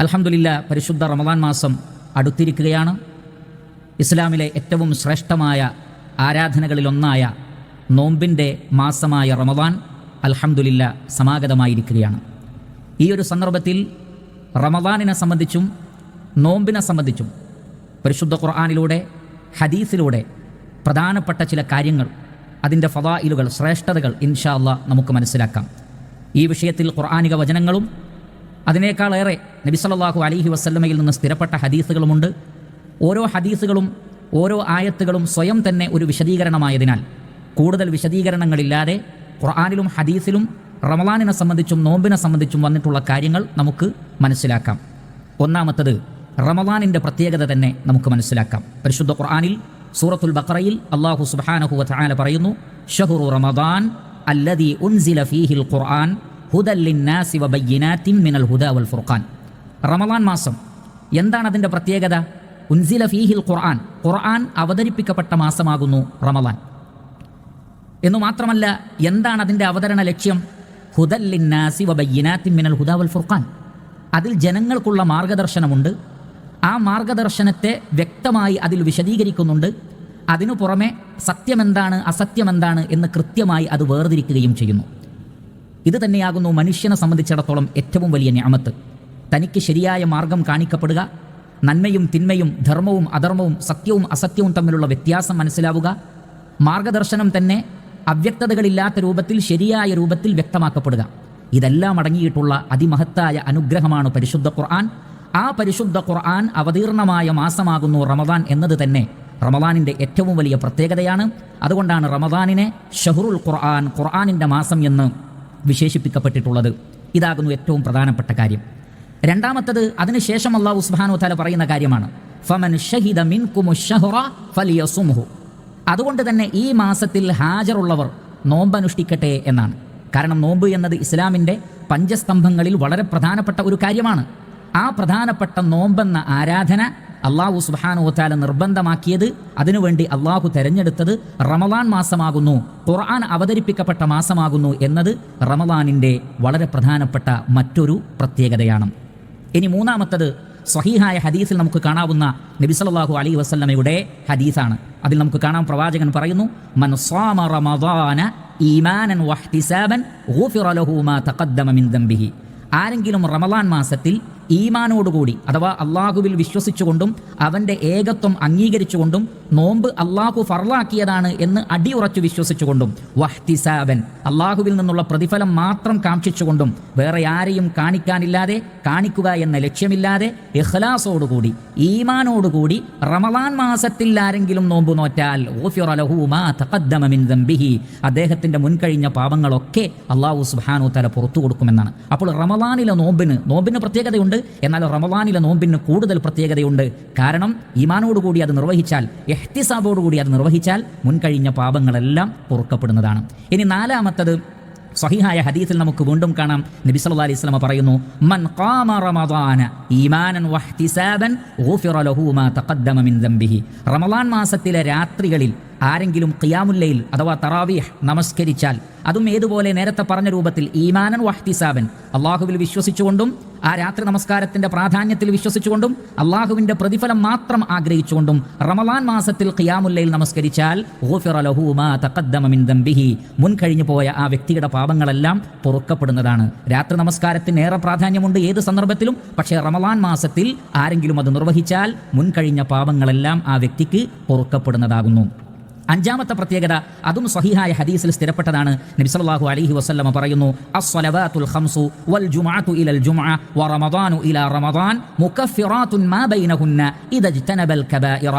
അൽഹംദുലില്ല പരിശുദ്ധ റമദാൻ മാസം അടുത്തിരിക്കുകയാണ്. ഇസ്ലാമിലെ ഏറ്റവും ശ്രേഷ്ഠമായ ആരാധനകളിലൊന്നായ നോമ്പിന്റെ മാസമായ റമദാൻ അലഹമുല്ല സമാഗതമായിരിക്കുകയാണ്. ഈ ഒരു സന്ദർഭത്തിൽ റമദാനിനെ സംബന്ധിച്ചും നോമ്പിനെ സംബന്ധിച്ചും പരിശുദ്ധ ഖുർആാനിലൂടെ ഹദീസിലൂടെ പ്രധാനപ്പെട്ട ചില കാര്യങ്ങൾ അതിന്റെ ഫവായിലുകൾ ശ്രേഷ്ഠതകൾ ഇൻഷാ നമുക്ക് മനസ്സിലാക്കാം. ഈ വിഷയത്തിൽ ഖുർആാനിക വചനങ്ങളും അതിനേക്കാളേറെ നബി സല്ലല്ലാഹു അലൈഹി വസല്ലമയിൽ നിന്ന് സ്ഥിരപ്പെട്ട ഹദീസുകളുമുണ്ട്. ഓരോ ഹദീസുകളും ഓരോ ആയത്തുകളും സ്വയം തന്നെ ഒരു വിശദീകരണമായതിനാൽ കൂടുതൽ വിശദീകരണങ്ങളില്ലാതെ ഖുർആാനിലും ഹദീസിലും റമലാനിനെ സംബന്ധിച്ചും നോമ്പിനെ സംബന്ധിച്ചും വന്നിട്ടുള്ള കാര്യങ്ങൾ നമുക്ക് മനസ്സിലാക്കാം. ഒന്നാമത്തത് റമലാനിന്റെ പ്രത്യേകത തന്നെ നമുക്ക് മനസ്സിലാക്കാം. പരിശുദ്ധ ഖുർആാനിൽ സൂറത്തുൽ ബക്രയിൽ അള്ളാഹു സുബാനഹു വതആല പറയുന്നു ഷഹുറു റമദാൻ അല്ലദി ഉൻസില ഫീഹിൽ ഖുർആൻ ഹുദൽ ലിന്നാസി വബയ്യിനാത്തിൻ മിനൽ ഹുദ വൽ ഫുർഖാൻ. റമദാൻ മാസം. എന്താണ് അതിന്റെ പ്രത്യേകത? ഉൻസില ഫീഹിൽ ഖുർആൻ. ഖുർആൻ അവതരിപ്പിക്കപ്പെട്ട മാസമാകുന്നു റമദാൻ എന്നു മാത്രമല്ല എന്താണ് അതിന്റെ അവതരണ ലക്ഷ്യം? ഹുദൽ ലിന്നാസി വബയ്യിനാത്തിൻ മിനൽ ഹുദ വൽ ഫുർഖാൻ. അതിൽ ജനങ്ങൾക്കുള്ള മാർഗദർശനമുണ്ട്. ആ മാർഗദർശനത്തെ വ്യക്തമായി അതിൽ വിശദീകരിക്കുന്നുണ്ട്. അതിനു പുറമെ സത്യമെന്താണ് അസത്യമെന്താണ് എന്ന് കൃത്യമായി അത് വേർതിരിക്കുകയും ചെയ്യുന്നു. ഇത് തന്നെയാകുന്നു മനുഷ്യനെ സംബന്ധിച്ചിടത്തോളം ഏറ്റവും വലിയ ഞാമത്ത്. തനിക്ക് ശരിയായ മാർഗം കാണിക്കപ്പെടുക നന്മയും തിന്മയും ധർമ്മവും അധർമ്മവും സത്യവും അസത്യവും തമ്മിലുള്ള വ്യത്യാസം മനസ്സിലാവുക മാർഗദർശനം തന്നെ അവ്യക്തതകളില്ലാത്ത രൂപത്തിൽ ശരിയായ രൂപത്തിൽ വ്യക്തമാക്കപ്പെടുക. ഇതെല്ലാം അടങ്ങിയിട്ടുള്ള അതിമഹത്തായ അനുഗ്രഹമാണ് പരിശുദ്ധ ഖുർആൻ. ആ പരിശുദ്ധ ഖുർആൻ അവതീർണമായ മാസമാകുന്നു റമദാൻ എന്നത് തന്നെ റമദാനിന്റെ ഏറ്റവും വലിയ പ്രത്യേകതയാണ്. അതുകൊണ്ടാണ് റമദാനിനെ ഷഹറുൽ ഖുർആൻ ഖുർആാനിന്റെ മാസം എന്ന് വിശേഷിപ്പിക്കപ്പെട്ടിട്ടുള്ളത്. ഇതാകുന്നു ഏറ്റവും പ്രധാനപ്പെട്ട കാര്യം. രണ്ടാമത്തത് അതിനുശേഷം അള്ളാഹു സുബ്ഹാനഹു താല പറയുന്ന കാര്യമാണ്. ഫമൻ ഷഹിദ അതുകൊണ്ട് തന്നെ ഈ മാസത്തിൽ ഹാജറുള്ളവർ നോമ്പനുഷ്ഠിക്കട്ടെ എന്നാണ്. കാരണം നോമ്പ് എന്നത് ഇസ്ലാമിന്റെ പഞ്ചസ്തംഭങ്ങളിൽ വളരെ പ്രധാനപ്പെട്ട ഒരു കാര്യമാണ്. ആ പ്രധാനപ്പെട്ട നോമ്പെന്ന ആരാധന അള്ളാഹു സുബാനുവത്താല നിർബന്ധമാക്കിയത് അതിനുവേണ്ടി അള്ളാഹു തെരഞ്ഞെടുത്തത് റമലാൻ മാസമാകുന്നു. ഖുർആൻ അവതരിപ്പിക്കപ്പെട്ട മാസമാകുന്നു എന്നത് റമലാനിന്റെ വളരെ പ്രധാനപ്പെട്ട മറ്റൊരു പ്രത്യേകതയാണ്. ഇനി മൂന്നാമത്തത് സ്വഹീഹായ ഹദീസിൽ നമുക്ക് കാണാവുന്ന നബി സല്ലല്ലാഹു വസ്ലമയുടെ ഹദീസാണ്. അതിൽ നമുക്ക് കാണാം പ്രവാചകൻ പറയുന്നു മൻ റമദാന ഈമാനൻ മാ തഖദ്ദമ മിൻ ആരെങ്കിലും റമലാൻ മാസത്തിൽ ഈമാനോടുകൂടി അഥവാ അള്ളാഹുവിൽ വിശ്വസിച്ചുകൊണ്ടും അവന്റെ ഏകത്വം അംഗീകരിച്ചുകൊണ്ടും നോമ്പ് അള്ളാഹു ഫർലാക്കിയതാണ് എന്ന് അടിയുറച്ചു വിശ്വസിച്ചുകൊണ്ടും വഹ്തിസാബൻ അള്ളാഹുവിൽ നിന്നുള്ള പ്രതിഫലം മാത്രം കാക്ഷിച്ചുകൊണ്ടും വേറെ ആരെയും കാണിക്കാനില്ലാതെ കാണിക്കുക എന്ന ലക്ഷ്യമില്ലാതെ ഇഖ്ലാസോടുകൂടി ഈമാനോടുകൂടി റമദാൻ മാസത്തിൽ ആരെങ്കിലും നോമ്പ് നോറ്റാൽ അദ്ദേഹത്തിന്റെ മുൻകഴിഞ്ഞ പാപങ്ങളൊക്കെ അള്ളാഹു സുബ്ഹാനഹു തല പുറത്തു കൊടുക്കുമെന്നാണ്. അപ്പോൾ റമദാനിലെ നോമ്പിന് നോമ്പിന് പ്രത്യേകതയുണ്ട് എന്നാൽ റമദാനിലെ നോമ്പിന് കൂടുതൽ പ്രത്യേകതയുണ്ട്. കാരണം ഈമാനോടുകൂടി അത് നിർവഹിച്ചാൽ എഹ്തിസാബോടുകൂടി അത് നിർവഹിച്ചാൽ മുൻകഴിഞ്ഞ പാപങ്ങളെല്ലാം പൊറുക്കപ്പെടുന്നതാണ്. ഇനി നാലാമത്തത് സഹിഹായ ഹദീസിൽ നമുക്ക് വീണ്ടും കാണാം. നബി സല്ലല്ലാഹു അലൈഹി വസല്ലം പറയുന്നു മൻ ഖാമ റമദാന ഈമാനൻ വഹ്തിസാബൻ ഗുഫിറ ലഹു മാ തഖദ്ദമ മിൻ ദംബിഹി. റമദാൻ മാസത്തിലെ രാത്രികളിൽ ആരെങ്കിലും ഖിയാമുല്ലയിൽ അഥവാ തറാവീഹ് നമസ്കരിച്ചാൽ അതും ഏതുപോലെ നേരത്തെ പറഞ്ഞ രൂപത്തിൽ ഈമാനൻ വഹ്തിസാബൻ അള്ളാഹുവിൽ വിശ്വസിച്ചുകൊണ്ടും ആ രാത്രി നമസ്കാരത്തിന്റെ പ്രാധാന്യത്തിൽ വിശ്വസിച്ചുകൊണ്ടും അള്ളാഹുവിന്റെ പ്രതിഫലം മാത്രം ആഗ്രഹിച്ചുകൊണ്ടും റമലാൻ മാസത്തിൽ ഖിയാമുല്ലയിൽ നമസ്കരിച്ചാൽ മിൻ കഴിഞ്ഞു പോയ ആ വ്യക്തിയുടെ പാപങ്ങളെല്ലാം പൊറുക്കപ്പെടുന്നതാണ്. രാത്രി നമസ്കാരത്തിന് ഏറെ പ്രാധാന്യമുണ്ട് ഏത് സന്ദർഭത്തിലും പക്ഷേ റമലാൻ മാസത്തിൽ ആരെങ്കിലും അത് നിർവഹിച്ചാൽ മുൻ കഴിഞ്ഞ പാപങ്ങളെല്ലാം ആ വ്യക്തിക്ക് പൊറുക്കപ്പെടുന്നതാകുന്നു. അഞ്ചാമത്തെ പ്രത്യേകത അതും സഹിഹായ ഹദീസിൽ സ്ഥിരപ്പെട്ടതാണ്. നബി സല്ലല്ലാഹു അലൈഹി വസല്ലമ പറയുന്നു അസ്സലവാത്തുൽ ഖംസു വൽ ജുമുഅതു ഇലൽ ജുമുഅ വ റമദാനു ഇലാ റമദാൻ മുകഫിറാത്തുൻ മാ ബൈനഹുന്ന ഇദജ്തനബൽ കബായിറ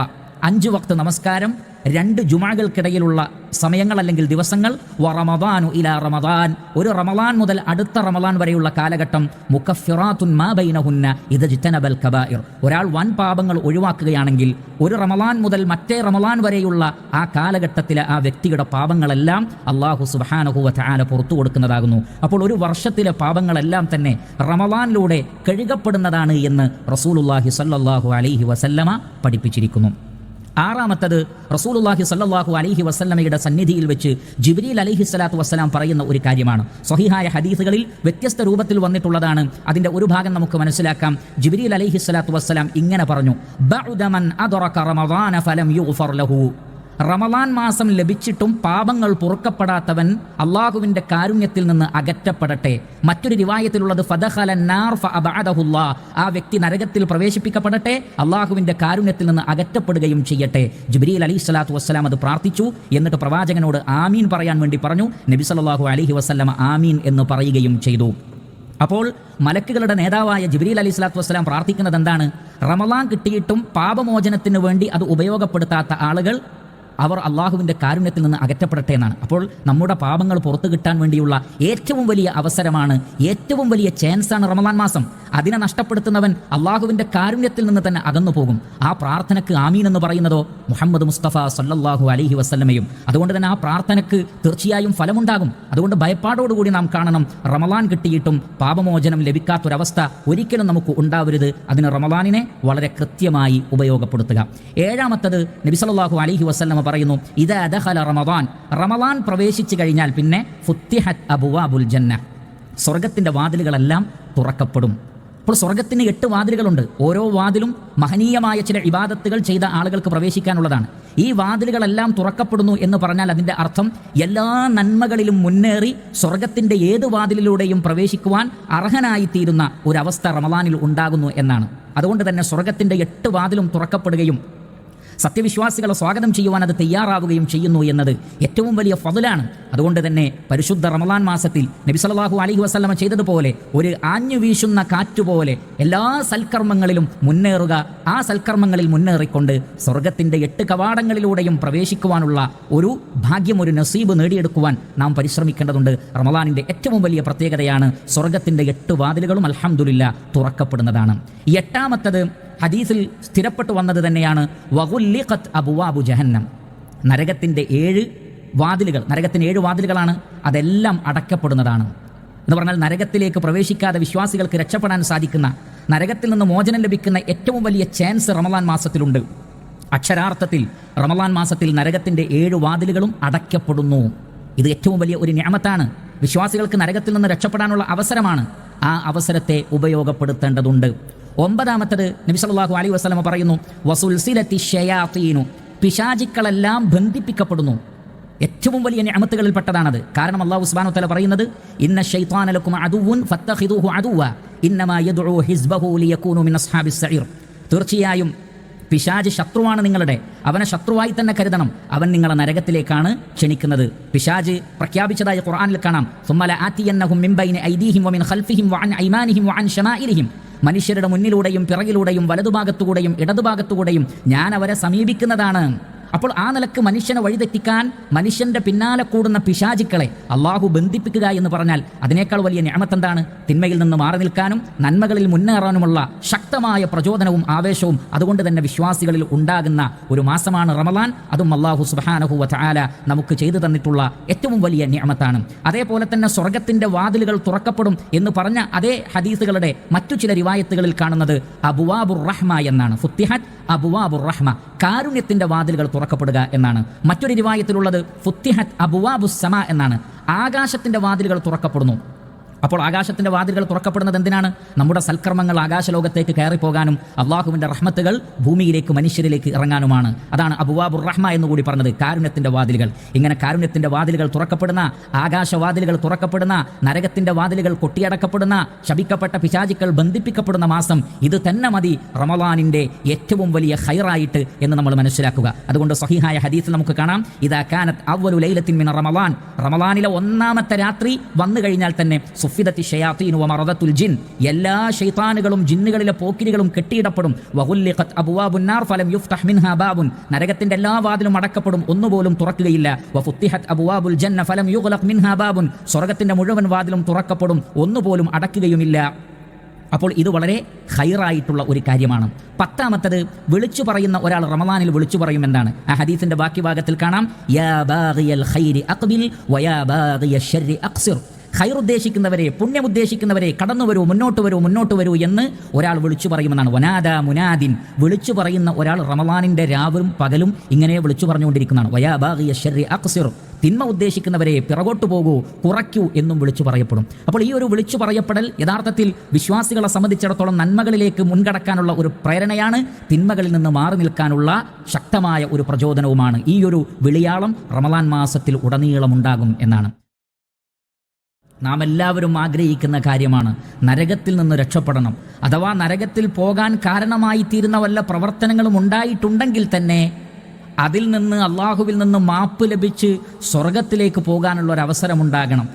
അഞ്ച് വക്ത് നമസ്കാരം രണ്ട് ജുമാകൾക്കിടയിലുള്ള സമയങ്ങൾ അല്ലെങ്കിൽ ദിവസങ്ങൾ വ റമദാനു ഇലാ റമദാൻ. ഒരു റമദാൻ മുതൽ അടുത്ത റമദാൻ വരെയുള്ള കാലഘട്ടം മുക്കഫിറാത്തുൻ മാ ബൈനഹുന്ന ഇത് ജിത്തനബൽ കബായിർ ഒരാൾ വൻ പാപങ്ങൾ ഒഴിവാക്കുകയാണെങ്കിൽ ഒരു റമദാൻ മുതൽ മറ്റേ റമദാൻ വരെയുള്ള ആ കാലഘട്ടത്തിലെ ആ വ്യക്തിയുടെ പാപങ്ങളെല്ലാം അള്ളാഹു സുബാനഹുവ ആന പുറത്തു കൊടുക്കുന്നതാകുന്നു. അപ്പോൾ ഒരു വർഷത്തിലെ പാപങ്ങളെല്ലാം തന്നെ റമദാനിലൂടെ കഴുകപ്പെടുന്നതാണ് എന്ന് റസൂലുല്ലാഹി സല്ലാഹു അലൈഹി വസല്ലമ പഠിപ്പിച്ചിരിക്കുന്നു. ആറാമത്തത് റസൂലുള്ളാഹി സല്ലാഹു അലഹി വസ്ലമയുടെ സന്നിധിയിൽ വെച്ച് ജിബ്രീൽ അലഹി സ്വലാത്തു വസ്സലാം പറയുന്ന ഒരു കാര്യമാണ്. സ്വഹിഹായ ഹദീസുകളിൽ വ്യത്യസ്ത രൂപത്തിൽ വന്നിട്ടുള്ളതാണ്. അതിന്റെ ഒരു ഭാഗം നമുക്ക് മനസ്സിലാക്കാം. ജിബ്രീൽ അലഹി സ്വലാത്തു വസ്സലാം ഇങ്ങനെ പറഞ്ഞു അദ്റക റമദാന ഫലം യുഗ്ഫർ ലഹു. റമലാൻ മാസം ലഭിച്ചിട്ടും പാപങ്ങൾ പൊറുക്കപ്പെടാത്തവൻ അള്ളാഹുവിന്റെ കാരുണ്യത്തിൽ നിന്ന് അകറ്റപ്പെടട്ടെ. മറ്റൊരു റിവായത്തിലുള്ളത് ഫതഹല നാർ. ആ വ്യക്തി നരകത്തിൽ പ്രവേശിപ്പിക്കപ്പെടട്ടെ അള്ളാഹുവിന്റെ കാരുണ്യത്തിൽ നിന്ന് അകറ്റപ്പെടുകയും ചെയ്യട്ടെ. ജിബ്രീൽ അലി സ്വലാത്തു വസ്സലാം അത് പ്രാർത്ഥിച്ചു. എന്നിട്ട് പ്രവാചകനോട് ആമീൻ പറയാൻ വേണ്ടി പറഞ്ഞു. നബി സല്ലല്ലാഹു അലൈഹി വസല്ലമ ആമീൻ എന്ന് പറയുകയും ചെയ്തു. അപ്പോൾ മലക്കുകളുടെ നേതാവായ ജിബ്രീൽ അലി സ്വലാത്തു വസ്സലാം പ്രാർത്ഥിക്കുന്നത് എന്താണ് റമലാൻ കിട്ടിയിട്ടും പാപമോചനത്തിന് വേണ്ടി അത് ഉപയോഗപ്പെടുത്താത്ത ആളുകൾ അവർ അള്ളാഹുവിന്റെ കാരുണ്യത്തിൽ നിന്ന് അകറ്റപ്പെടട്ടെ എന്നാണ്. അപ്പോൾ നമ്മുടെ പാപങ്ങൾ പുറത്തു കിട്ടാൻ വേണ്ടിയുള്ള ഏറ്റവും വലിയ അവസരമാണ് ഏറ്റവും വലിയ ചാൻസാണ് റമദാൻ മാസം. അതിനെ നഷ്ടപ്പെടുത്തുന്നവൻ അള്ളാഹുവിന്റെ കാരുണ്യത്തിൽ നിന്ന് തന്നെ അകന്നു പോകും ആ പ്രാർത്ഥനക്ക് ആമീൻ എന്ന് പറയുന്നതോ മുഹമ്മദ് മുസ്തഫ സല്ലാഹു അലഹി വസ്ലമയും അതുകൊണ്ട് തന്നെ ആ പ്രാർത്ഥനക്ക് തീർച്ചയായും ഫലമുണ്ടാകും. അതുകൊണ്ട് ഭയപ്പാടോടുകൂടി നാം കാണണം. റമലാൻ കിട്ടിയിട്ടും പാപമോചനം ലഭിക്കാത്തൊരവസ്ഥ ഒരിക്കലും നമുക്ക് ഉണ്ടാവരുത്. അതിന് റമലാനിനെ വളരെ കൃത്യമായി ഉപയോഗപ്പെടുത്തുക. ഏഴാമത്തത് നബി അലഹി വസ്ലമ പറയുന്നു ഇത് അദഹല റമദാൻ റമലാൻ പ്രവേശിച്ചു കഴിഞ്ഞാൽ പിന്നെ ഫുത്തിഹത് അബുവാബുൽ ജന്ന സ്വർഗത്തിന്റെ വാതിലുകളെല്ലാം തുറക്കപ്പെടും. അപ്പോൾ സ്വർഗത്തിന് എട്ട് വാതിലുകളുണ്ട്. ഓരോ വാതിലും മഹനീയമായ ചില ഇബാദത്തുകൾ ചെയ്ത ആളുകൾക്ക് പ്രവേശിക്കാനുള്ളതാണ്. ഈ വാതിലുകളെല്ലാം തുറക്കപ്പെടുന്നു എന്ന് പറഞ്ഞാൽ അതിന്റെ അർത്ഥം എല്ലാ നന്മകളിലും മുന്നേറി സ്വർഗത്തിന്റെ ഏത് വാതിലിലൂടെയും പ്രവേശിക്കുവാൻ അർഹനായിത്തീരുന്ന ഒരവസ്ഥ റമദാനിൽ ഉണ്ടാകുന്നു എന്നാണ്. അതുകൊണ്ട് തന്നെ സ്വർഗത്തിന്റെ എട്ട് വാതിലും തുറക്കപ്പെടുകയും സത്യവിശ്വാസികളെ സ്വാഗതം ചെയ്യുവാൻ അത് തയ്യാറാവുകയും ചെയ്യുന്നു എന്നത് ഏറ്റവും വലിയ ഫതിലാണ്. അതുകൊണ്ട് തന്നെ പരിശുദ്ധ റമദാൻ മാസത്തിൽ നബി സല്ലല്ലാഹു അലൈഹി വസല്ലമ ചെയ്തതുപോലെ ഒരു ആഞ്ഞു വീശുന്ന കാറ്റുപോലെ എല്ലാ സൽക്കർമ്മങ്ങളിലും മുന്നേറുക ആ സൽക്കർമ്മങ്ങളിൽ മുന്നേറിക്കൊണ്ട് സ്വർഗത്തിന്റെ എട്ട് കവാടങ്ങളിലൂടെയും പ്രവേശിക്കുവാനുള്ള ഒരു ഭാഗ്യം ഒരു നസീബ് നേടിയെടുക്കുവാൻ നാം പരിശ്രമിക്കേണ്ടതുണ്ട്. റമലാനിന്റെ ഏറ്റവും വലിയ പ്രത്യേകതയാണ് സ്വർഗത്തിന്റെ എട്ട് വാതിലുകളും അലഹമുല്ല തുറക്കപ്പെടുന്നതാണ്. എട്ടാമത്തത് ഹദീസിൽ സ്ഥിരപ്പെട്ടു വന്നത് തന്നെയാണ് വഹുല്ലിഖത്ത് അബുവാബു ജഹന്നം. നരകത്തിന്റെ ഏഴ് വാതിലുകൾ നരകത്തിന്റെ ഏഴ് വാതിലുകളാണ് അതെല്ലാം അടക്കപ്പെടുന്നതാണ് എന്ന് പറഞ്ഞാൽ നരകത്തിലേക്ക് പ്രവേശിക്കാതെ വിശ്വാസികൾക്ക് രക്ഷപ്പെടാൻ സാധിക്കുന്ന നരകത്തിൽ നിന്ന് മോചനം ലഭിക്കുന്ന ഏറ്റവും വലിയ ചാൻസ് റമലാൻ മാസത്തിലുണ്ട്. അക്ഷരാർത്ഥത്തിൽ റമലാൻ മാസത്തിൽ നരകത്തിന്റെ ഏഴ് വാതിലുകളും അടയ്ക്കപ്പെടുന്നു. ഇത് ഏറ്റവും വലിയ ഒരു ഞാമത്താണ് വിശ്വാസികൾക്ക് നരകത്തിൽ നിന്ന് രക്ഷപ്പെടാനുള്ള അവസരമാണ് ആ അവസരത്തെ ഉപയോഗപ്പെടുത്തേണ്ടതുണ്ട്. ഒമ്പതാമത്തത് നബി സല്ലല്ലാഹു വസ്ലമ പറയുന്നു വസുൽസിലത്തി ഷയാത്തീനു പിശാചിക്കളെല്ലാം ബന്ധിപ്പിക്കപ്പെടുന്നു. ഏറ്റവും വലിയ ഞാമത്തുകളിൽപ്പെട്ടതാണത് കാരണം അള്ളാഹു സുബ്ഹാനഹു തല പറയുന്നത് ഇന്ന ശൈത്താന ലക്കും ഫത്തഹിദുഹു അതുവ അദുവ ഇന്നമാ യദ്ഉ ഹിസ്ബഹു ലിയക്കൂനു മിൻ അസ്ഹാബിസ് സഈർ. തീർച്ചയായും പിശാജ് ശത്രുവാണ് നിങ്ങളുടെ. അവനെ ശത്രുവായി തന്നെ കരുതണം. അവൻ നിങ്ങളെ നരകത്തിലേക്കാണ് ക്ഷണിക്കുന്നത്. പിശാജ് പ്രഖ്യാപിച്ചതായി ഖുർആനിൽ കാണാം സുമ്മല ആറ്റിയന്നഹും മിൻ ബൈനി ഐദീഹിം വമിൻ ഖൽഫിഹിം വഅൻ ഐമാനിഹിം വഅൻ ശമാഇലിഹിം മനുഷ്യരുടെ മുന്നിലൂടെയും പിറകിലൂടെയും വലതുഭാഗത്തുകൂടെയും ഇടതുഭാഗത്തുകൂടെയും ഞാൻ അവരെ സമീപിക്കുന്നതാണ്. അപ്പോൾ ആ നിലയ്ക്ക് മനുഷ്യനെ വഴിതെറ്റിക്കാൻ മനുഷ്യന്റെ പിന്നാലെ കൂടുന്ന പിശാചിക്കളെ അള്ളാഹു ബന്ധിപ്പിക്കുക എന്ന് പറഞ്ഞാൽ അതിനേക്കാൾ വലിയ ഞാമത്ത് എന്താണ് തിന്മയിൽ നിന്ന് മാറി നിൽക്കാനും നന്മകളിൽ മുന്നേറാനുമുള്ള ശക്തമായ പ്രചോദനവും ആവേശവും അതുകൊണ്ട് തന്നെ വിശ്വാസികളിൽ ഉണ്ടാകുന്ന ഒരു മാസമാണ് റമലാൻ അതും അള്ളാഹു സുബാനഹു വല നമുക്ക് ചെയ്തു തന്നിട്ടുള്ള ഏറ്റവും വലിയ ഞാമത്താണ് അതേപോലെ തന്നെ സ്വർഗത്തിന്റെ വാതിലുകൾ തുറക്കപ്പെടും എന്ന് പറഞ്ഞ അതേ ഹദീസുകളുടെ മറ്റു ചില റിവായത്തുകളിൽ കാണുന്നത് അബുവാബുർ റഹ്മ എന്നാണ്. ഫുത്തിഹത്ത് അബുവാബുർ റഹ്മ കാരുണ്യത്തിന്റെ വാതിലുകൾ തുറക്കപ്പെടുക എന്നാണ്. മറ്റൊരു രൂപായത്തിലുള്ളത് ഫുത്തിഹത്ത് അബുവാബുസമ എന്നാണ്. ആകാശത്തിന്റെ വാതിലുകൾ തുറക്കപ്പെടുന്നു. അപ്പോൾ ആകാശത്തിന്റെ വാതിലുകൾ തുറക്കപ്പെടുന്നത് എന്തിനാണ്? നമ്മുടെ സൽക്കർമ്മങ്ങൾ ആകാശലോകത്തേക്ക് കയറിപ്പോകാനും അള്ളാഹുവിന്റെ റഹ്മത്തുകൾ ഭൂമിയിലേക്ക് മനുഷ്യരിലേക്ക് ഇറങ്ങാനുമാണ്. അതാണ് അബുവാബുർ റഹ്മ എന്ന് കൂടി പറഞ്ഞത് കാരുണ്യത്തിന്റെ വാതിലുകൾ. ഇങ്ങനെ കാരുണ്യത്തിന്റെ വാതിലുകൾ തുറക്കപ്പെടുന്ന ആകാശവാതിലുകൾ തുറക്കപ്പെടുന്ന നരകത്തിന്റെ വാതിലുകൾ കൊട്ടിയടക്കപ്പെടുന്ന ശപിക്കപ്പെട്ട പിശാചിക്കൾ ബന്ധിപ്പിക്കപ്പെടുന്ന മാസം ഇത് തന്നെ മതി റമലാനിന്റെ ഏറ്റവും വലിയ ഹൈറായിട്ട് എന്ന് നമ്മൾ മനസ്സിലാക്കുക. അതുകൊണ്ട് സഹിഹായ ഹദീസ് നമുക്ക് കാണാം. ഇതാ കാനത്ത് അവലു ലൈലത്തിൻ മിന റമലാൻ റമലാനിലെ ഒന്നാമത്തെ രാത്രി വന്നു കഴിഞ്ഞാൽ തന്നെ സുഫിദത്തി ഷയാത്തീനു വമറദത്തുൽ ജിൻ. എല്ലാ ഷെയ്ത്താനുകളും ജിന്നുകളിലെ പോക്കിരികളും കെട്ടിയിടപ്പെടും. ഫലം യുഫ്തഹ് ബാബുൻ. നരകത്തിന്റെ എല്ലാ വാതിലും അടക്കപ്പെടും. ഒന്നുപോലും തുറക്കുകയില്ല. ജന്ന ഫലം ബാബുൻ. സ്വർഗത്തിന്റെ മുഴുവൻ വാതിലും തുറക്കപ്പെടും. ഒന്നുപോലും അടക്കുകയുമില്ല. അപ്പോൾ ഇത് വളരെ ഹൈറായിട്ടുള്ള ഒരു കാര്യമാണ്. പത്താമത്തത് വിളിച്ചു പറയുന്ന ഒരാൾ റമദാനിൽ വിളിച്ചു പറയും എന്താണ്? ആ ഹദീസിന്റെ ബാക്കി ഭാഗത്തിൽ കാണാം. യാ ബാഗിയൽ ഖൈരി വയാ ഖൈർ ഉദ്ദേശിക്കുന്നവരെ പുണ്യം ഉദ്ദേശിക്കുന്നവരെ കടന്നു വരൂ മുന്നോട്ട് വരൂ മുന്നോട്ട് വരൂ എന്ന് ഒരാൾ വിളിച്ചു പറയുമെന്നാണ്. വനാദ മുനാദിൻ. വിളിച്ചു പറയുന്ന ഒരാൾ റമലാനിന്റെ രാവും പകലും ഇങ്ങനെ വിളിച്ചു പറഞ്ഞുകൊണ്ടിരിക്കുന്നതാണ്. വയാബാഗിയ ഷെറി അക്സിർ തിന്മ ഉദ്ദേശിക്കുന്നവരെ പിറകോട്ട് പോകൂ കുറയ്ക്കൂ എന്നും വിളിച്ചു പറയപ്പെടും. അപ്പോൾ ഈ ഒരു വിളിച്ചു പറയപ്പെടൽ യഥാർത്ഥത്തിൽ വിശ്വാസികളെ സംബന്ധിച്ചിടത്തോളം നന്മകളിലേക്ക് മുൻകടക്കാനുള്ള ഒരു പ്രേരണയാണ് തിന്മകളിൽ നിന്ന് മാറി നിൽക്കാനുള്ള ശക്തമായ ഒരു പ്രചോദനവുമാണ് ഈ ഒരു വിളിയാളം റമലാൻ മാസത്തിൽ ഉടനീളം ഉണ്ടാകും എന്നാണ്. നാം എല്ലാവരും ആഗ്രഹിക്കുന്ന കാര്യമാണ് നരകത്തിൽ നിന്ന് രക്ഷപ്പെടണം. അഥവാ നരകത്തിൽ പോകാൻ കാരണമായി തീരുന്ന വല്ല പ്രവർത്തനങ്ങളും ഉണ്ടായിട്ടുണ്ടെങ്കിൽ തന്നെ അതിൽ നിന്ന് അള്ളാഹുവിൽ നിന്ന് മാപ്പ് ലഭിച്ച് സ്വർഗത്തിലേക്ക് പോകാനുള്ള ഒരു അവസരമുണ്ടാകണം.